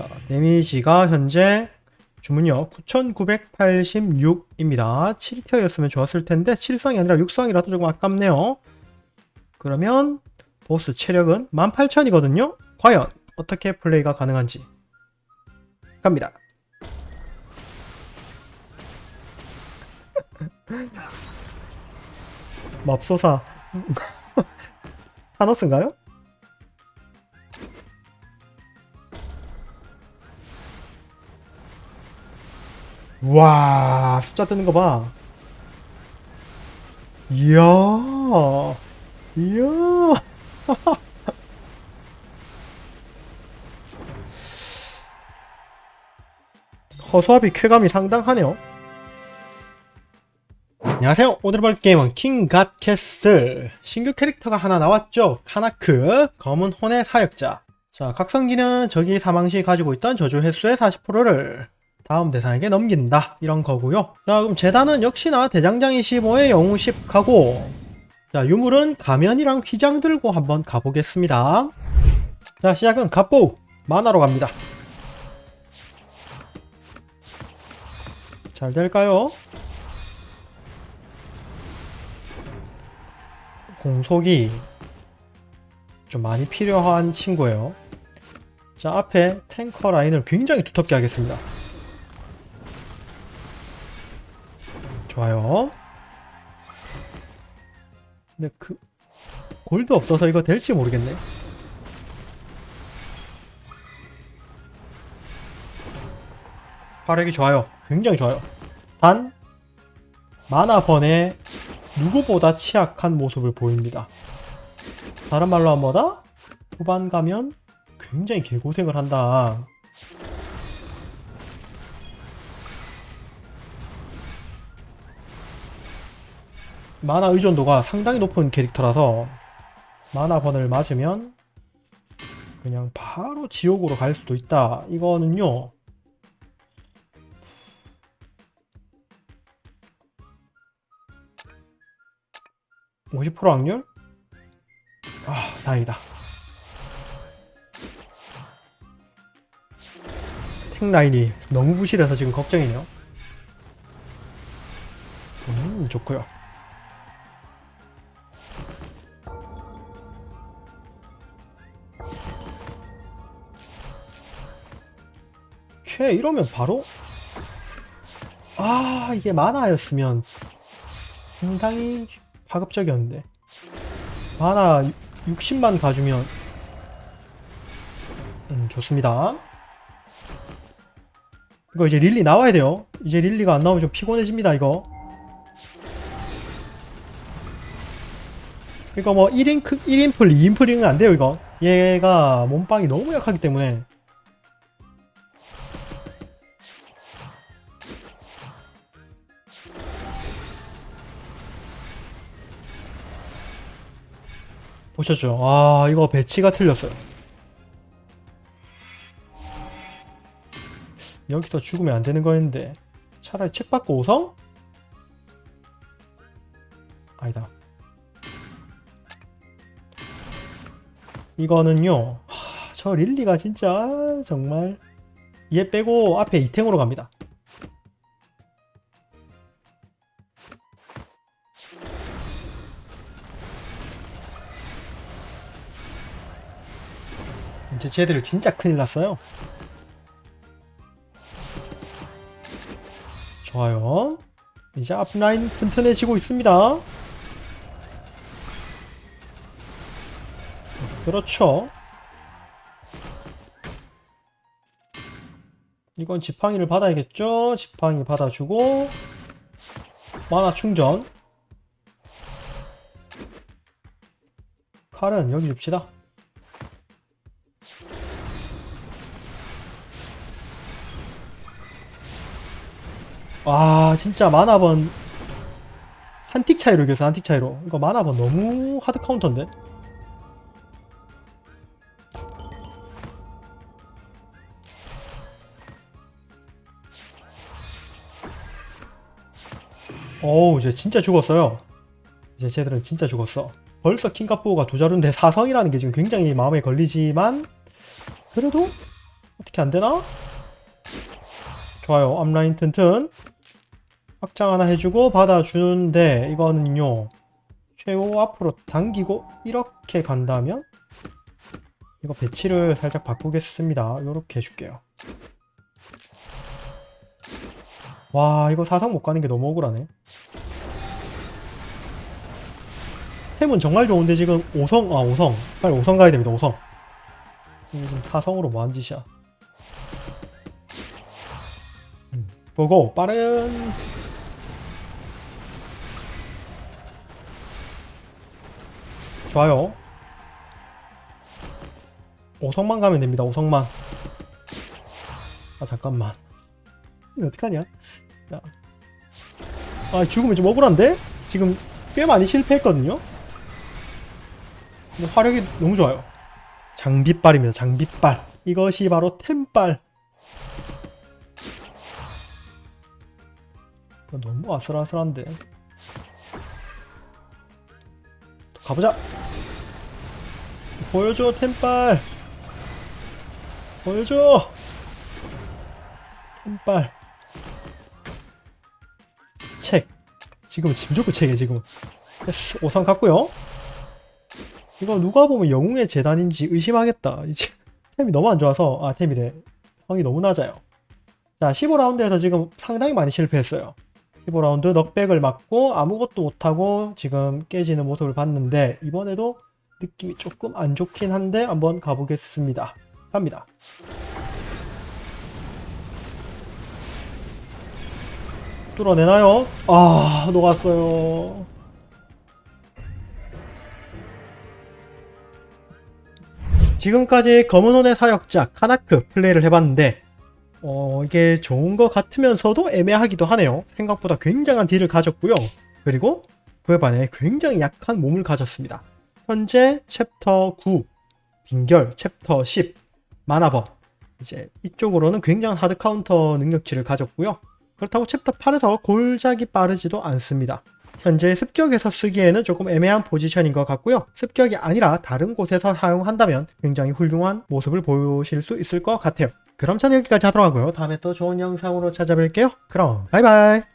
자, 데미지가 현재 주문력 9986입니다. 7티어였으면 좋았을 텐데 7성이 아니라 6성이라도 조금 아깝네요. 그러면 보스 체력은 18,000이거든요. 과연 어떻게 플레이가 가능한지 갑니다. 맙소사 타노스인가요? 와 숫자 뜨는 거 봐. 이야 이야 허수아비 쾌감이 상당하네요. 안녕하세요. 오늘 볼 게임은 킹갓 캐슬 신규 캐릭터가 하나 나왔죠. 카나크 검은 혼의 사역자. 자 각성기는 적이 사망 시 가지고 있던 저주 횟수의 40%를 다음 대상에게 넘긴다 이런 거고요. 자 그럼 재단은 역시나 대장장 25에 영웅 10 가고 자 유물은 가면이랑 휘장 들고 한번 가보겠습니다. 자 시작은 갑보 만화로 갑니다. 잘 될까요? 공속이 좀 많이 필요한 친구예요. 자, 앞에 탱커 라인을 굉장히 두텁게 하겠습니다. 좋아요. 근데 그 골드 없어서 이거 될지 모르겠네. 화력이 좋아요. 굉장히 좋아요. 단 마나 번에 누구보다 취약한 모습을 보입니다. 다른 말로 하면 뭐다? 후반 가면 굉장히 개고생을 한다. 만화 의존도가 상당히 높은 캐릭터라서 만화 번을 맞으면 그냥 바로 지옥으로 갈 수도 있다. 이거는요. (50% 확률) 아 다행이다 탱 라인이 너무 부실해서 지금 걱정이네요 음 좋고요 오케이 이러면 바로? 아 이게 만화였으면 상당히 파급적이었는데. 하나 60만 가주면. 음 좋습니다. 이거 이제 릴리 나와야 돼요. 이제 릴리가 안 나오면 좀 피곤해집니다 이거. 이거 뭐 1인 크, 1인풀 2인풀이는 안 돼요 이거. 얘가 몸빵이 너무 약하기 때문에 보셨죠? 아 이거 배치가 틀렸어요. 여기서 죽으면 안 되는 거였는데 차라리 책 받고 오성? 아니다. 이거는요. 하, 저 릴리가 진짜 정말 얘 빼고 앞에 이탱으로 갑니다. 이제 쟤들을 진짜 큰일 났어요. 좋아요. 이제 앞라인 튼튼해지고 있습니다. 그렇죠. 이건 지팡이를 받아야겠죠? 지팡이 받아주고 만화 충전 칼은 여기 줍시다. 와 진짜 만화번 한 틱 차이로 이겼어 한 틱 차이로 이거 만화번 너무 하드 카운터인데 어우 이제 진짜 죽었어요 이제 쟤들은 진짜 죽었어 벌써 킹카포가 두 자루인데 사성이라는 게 지금 굉장히 마음에 걸리지만 그래도 어떻게 안 되나? 좋아요. 앞라인 튼튼. 확장 하나 해주고 받아주는데 이거는요. 최후 앞으로 당기고 이렇게 간다면 이거 배치를 살짝 바꾸겠습니다. 요렇게 해줄게요. 와 이거 사성 못 가는 게 너무 억울하네. 템은 정말 좋은데 지금 5성 아 5성 빨리 5성 가야 됩니다 5성 이게 지금 4성으로 뭐한 짓이야 음, 보고 빠른 좋아요 5성만 가면 됩니다 5성만 아 잠깐만 이거 어떡하냐 야. 아 죽으면 좀 억울한데? 지금 꽤 많이 실패했거든요 근데 화력이 너무 좋아요. 장비빨입니다. 장비빨. 이것이 바로 템빨. 너무 아슬아슬한데. 가보자. 보여줘 템빨. 보여줘. 템빨. 책. 지금 짐 좋고 책이야 지금. 5상 갔고요. 이거 누가 보면 영웅의 재단인지 의심하겠다. 이제 템이 너무 안 좋아서 아 템이래. 성이 너무 낮아요. 자 15라운드에서 지금 상당히 많이 실패했어요. 15라운드 넉백을 맞고 아무것도 못하고 지금 깨지는 모습을 봤는데 이번에도 느낌이 조금 안 좋긴 한데 한번 가보겠습니다. 갑니다. 뚫어내나요? 아 녹았어요. 지금까지 검은 혼의 사역자 카나크 플레이를 해봤는데 어 이게 좋은 것 같으면서도 애매하기도 하네요. 생각보다 굉장한 딜을 가졌고요. 그리고 그에 반해 굉장히 약한 몸을 가졌습니다. 현재 챕터 9 빙결 챕터 10 마나버 이제 이쪽으로는 굉장한 하드 카운터 능력치를 가졌고요. 그렇다고 챕터 8에서 골작이 빠르지도 않습니다. 현재 습격에서 쓰기에는 조금 애매한 포지션인 것 같고요. 습격이 아니라 다른 곳에서 사용한다면 굉장히 훌륭한 모습을 보실 수 있을 것 같아요. 그럼 저는 여기까지 하도록 하고요. 다음에 또 좋은 영상으로 찾아뵐게요. 그럼 바이바이.